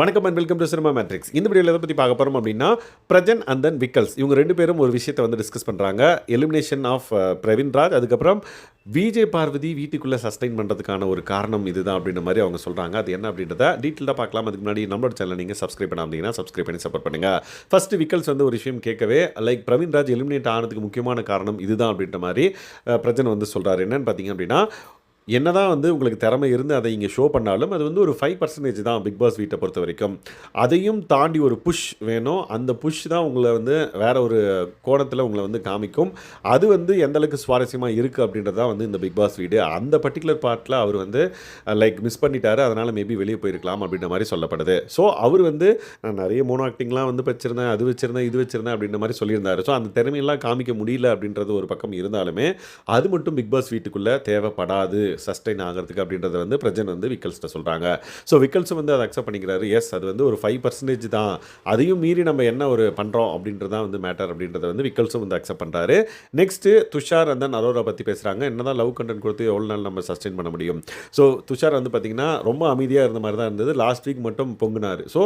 வணக்கம் and welcome to Cinema Matrix இந்த வீடியோவில் எதை பற்றி பார்க்க போகிறோம் அப்படின்னா பிரஜன் அண்ட் தென் விக்கல்ஸ். இவங்க ரெண்டு பேரும் ஒரு விஷயத்தை வந்து டிஸ்கஸ் பண்ணுறாங்க எலிமினேஷன் ஆஃப் பிரவீன் ராஜ் அதுக்கப்புறம் விஜய் பார்வதி வீட்டுக்குள்ளே சஸ்டைன் பண்ணுறதுக்கான ஒரு காரணம் இதுதான் அப்படின்ற மாதிரி அவங்க சொல்கிறாங்க அது என்ன அப்படின்றத டீட்டெயிலாக பார்க்கலாம். அதுக்கு முன்னாடி நம்மளோட சேனல் நீங்கள் சப்ஸ்கிரைப் பண்ணாமீங்கன்னா சப்ஸ்கிரைப் பண்ணி சப்போர்ட் பண்ணுங்கள் ஃபஸ்ட்டு விக்கல்ஸ் வந்து ஒரு விஷயம் கேட்கவே லைக் பிரவீன் ராஜ் எலிமினேட் ஆனதுக்கு முக்கியமான காரணம் இதுதான் அப்படின்ற மாதிரி பிரஜன் வந்து சொல்கிறார் என்னன்னு பார்த்தீங்க அப்படின்னா என்னதான் வந்து உங்களுக்கு திறமை இருந்து அதை இங்கே ஷோ பண்ணாலும் அது வந்து ஒரு ஃபைவ் பர்சன்டேஜ் தான் பிக் பாஸ் வீட்டை பொறுத்த வரைக்கும். அதையும் தாண்டி ஒரு புஷ் வேணும். அந்த புஷ் தான் உங்களை வந்து வேற ஒரு கோணத்தில் உங்களை வந்து காமிக்கும். அது வந்து எந்தளவுக்கு சுவாரஸ்யமாக இருக்குது அப்படின்றது தான் வந்து இந்த பிக் பாஸ் வீடு. அந்த பர்டிகுலர் பார்ட்டில் அவர் வந்து லைக் மிஸ் பண்ணிட்டாரு. அதனால் மேபி வெளியே போயிருக்கலாம் அப்படின்ற மாதிரி சொல்லப்படுது. ஸோ அவர் வந்து நான் நிறைய மோனோ ஆக்டிங்லாம் வந்து வச்சுருந்தேன் அது வச்சுருந்தேன் இது வச்சுருந்தேன் அப்படின்ற மாதிரி சொல்லியிருந்தார். ஸோ அந்த திறமையெல்லாம் காமிக்க முடியல அப்படின்றது ஒரு பக்கம் இருந்தாலுமே அது மட்டும் பிக் பாஸ் வீட்டுக்குள்ளே தேவைப்படாது. சஸ்டைன் ஆகிறதுக்கு அப்படின்றத வந்து பிரஜன் வந்து விக்கல்ஸ்கிட்ட சொல்கிறாங்க ஸோ விக்கல்ஸ் வந்து அதை அக்செப்ட் பண்ணிக்கிறாரு. எஸ் அது வந்து ஒரு ஃபைவ் பர்சன்டேஜ் தான். அதையும் மீறி நம்ம என்ன ஒரு பண்ணுறோம் அப்படின்றது தான் வந்து மேட்டர் அப்படின்றத வந்து விக்கல்ஸும் வந்து அக்செப்ட் பண்ணுறாரு நெக்ஸ்ட்டு துஷார் அந்த அரோரா பற்றி பேசுகிறாங்க என்ன தான் லவ் கண்டென்ட் கொடுத்து எவ்வளோ நாள் நம்ம சஸ்டெயின் பண்ண முடியும்? ஸோ துஷார் வந்து பார்த்திங்கன்னா ரொம்ப அமைதியாக இருந்த மாதிரி தான் இருந்தது. லாஸ்ட் வீக் மட்டும் பொங்குனார். ஸோ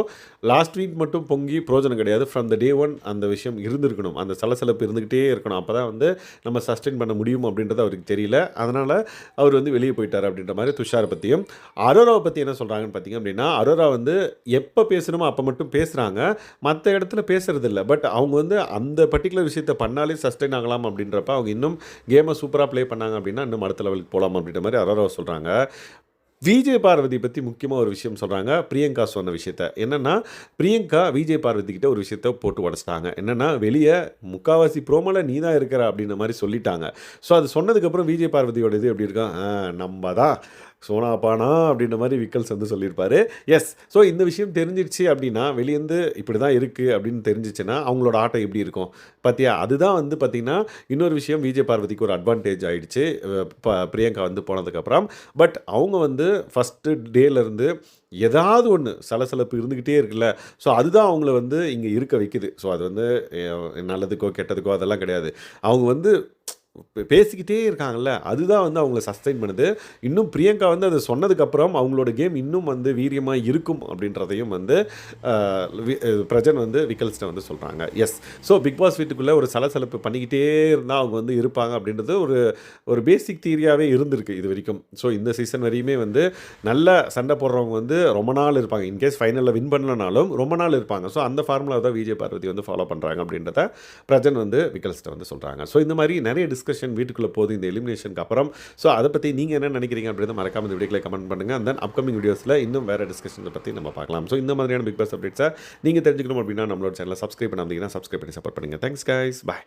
லாஸ்ட் வீக் மட்டும் பொங்கி பிரோஜனம் கிடையாது. ஃப்ரம் த டே ஒன் அந்த விஷயம் இருந்திருக்கணும். அந்த சலசலப்பு இருந்துக்கிட்டே இருக்கணும். அப்போ தான் வந்து நம்ம சஸ்டெயின் பண்ண முடியும் அப்படின்றது அவருக்கு தெரியல. அதனால் அவர் வந்து வெளியே போயிட்டார் அப்படின்ற மாதிரி துஷாரை பற்றியும் அரோராவை பற்றி என்ன சொல்கிறாங்கன்னு பார்த்தீங்க அப்படின்னா அரோரா வந்து எப்போ பேசணுமோ அப்போ மட்டும் பேசுகிறாங்க மற்ற இடத்துல பேசுகிறதில்ல இல்லை பட் அவங்க வந்து அந்த பர்டிகுலர் விஷயத்தை பண்ணாலே சஸ்டைன் ஆகலாம் அப்படின்றப்ப அவங்க இன்னும் கேமை சூப்பராக ப்ளே பண்ணாங்க அப்படின்னா இன்னும் அடுத்த லெவலுக்கு போகலாம் அப்படின்ற மாதிரி அரோராவை சொல்கிறாங்க விஜய் பார்வதி பற்றி முக்கியமாக ஒரு விஷயம் சொல்கிறாங்க பிரியங்கா சொன்ன விஷயத்த. என்னென்னா பிரியங்கா விஜய் பார்வதி கிட்ட ஒரு விஷயத்த போட்டு உடச்சிட்டாங்க. என்னென்னா வெளியே முக்காவாசி ப்ரோமோல நீ தான் இருக்கிற அப்படின்ற மாதிரி சொல்லிட்டாங்க. ஸோ அது சொன்னதுக்கப்புறம் விஜய் பார்வதியோட இது எப்படி இருக்கா நம்ம தான் சோனாபானா அப்படின்ற மாதிரி விக்கல்ஸ் வந்து சொல்லியிருப்பார். எஸ் ஸோ இந்த விஷயம் தெரிஞ்சிருச்சு அப்படின்னா வெளியேந்து இப்படி தான் இருக்குது அப்படின்னு தெரிஞ்சிச்சுன்னா அவங்களோட ஆட்டம் எப்படி இருக்கும்? பார்த்தியா அதுதான் வந்து பார்த்திங்கன்னா இன்னொரு விஷயம் விஜய் பார்வதிக்கு ஒரு அட்வான்டேஜ் ஆகிடுச்சு ப- பிரியங்கா வந்து போனதுக்கப்புறம். பட் அவங்க வந்து ஃபஸ்ட்டு டேலேருந்து ஏதாவது ஒன்று சலசலப்பு இருந்துக்கிட்டே இருக்குல்ல. ஸோ அதுதான் அவங்கள வந்து இங்கே இருக்க வைக்குது. ஸோ அது வந்து நல்லதுக்கோ கெட்டதுக்கோ அதெல்லாம் கிடையாது. அவங்க வந்து பேசிக்கிட்டே இருக்காங்கல்ல அதுதான் வந்து அவங்கள சஸ்டைன் பண்ணுது. இன்னும் பிரியங்கா வந்து அதை சொன்னதுக்கப்புறம் அவங்களோட கேம் இன்னும் வந்து வீரியமாக இருக்கும் அப்படின்றதையும் வந்து பிரஜன் வந்து விக்கல்ஸ்ட்டை வந்து சொல்கிறாங்க எஸ் ஸோ பிக் பாஸ் வீட்டுக்குள்ளே ஒரு சலசலப்பு பண்ணிக்கிட்டே இருந்தால் அவங்க வந்து இருப்பாங்க அப்படின்றது ஒரு ஒரு பேசிக் தீரியாகவே இருந்திருக்கு இது வரைக்கும். ஸோ இந்த சீசன் வரையுமே வந்து நல்ல சண்டை போடுறவங்க வந்து ரொம்ப நாள் இருப்பாங்க. இன்கேஸ் ஃபைனலில் வின் பண்ணலனாலும் ரொம்ப நாள் இருப்பாங்க. ஸோ அந்த ஃபார்முலா தான் விஜய் பார்வதி வந்து ஃபாலோ பண்ணுறாங்க அப்படின்றத பிரஜன் வந்து விக்கல்ஸ்ட்டை வந்து சொல்கிறாங்க ஸோ இந்த மாதிரி நிறைய டிஸ்கஷன் வீட்டுக்குள்ளே போகுது இந்த எலிமினேஷனுக்கு அப்புறம். ஸோ அதை பற்றி நீங்கள் என்ன நினைக்கிறீங்க அப்படின்னு மறக்காம இந்த வீடியோக்களை கமெண்ட் பண்ணுங்கள் அந்த அப்கமிங் வீடியோஸில் இன்னும் வேறு டிஸ்கஷனை பற்றி நம்ம பார்க்கலாம். ஸோ இந்த மாதிரியான பிக் பாஸ் அப்டேட்ஸை நீங்கள் தெரிஞ்சுக்கணும் அப்படின்னா நம்மளோட சேனலை சப்ஸ்கிரைப் பண்ணாமல் சப்ஸ்கிரைப் பண்ணி சப்போர்ட் பண்ணுங்கள் தேங்க்ஸ் கைஸ் பாய்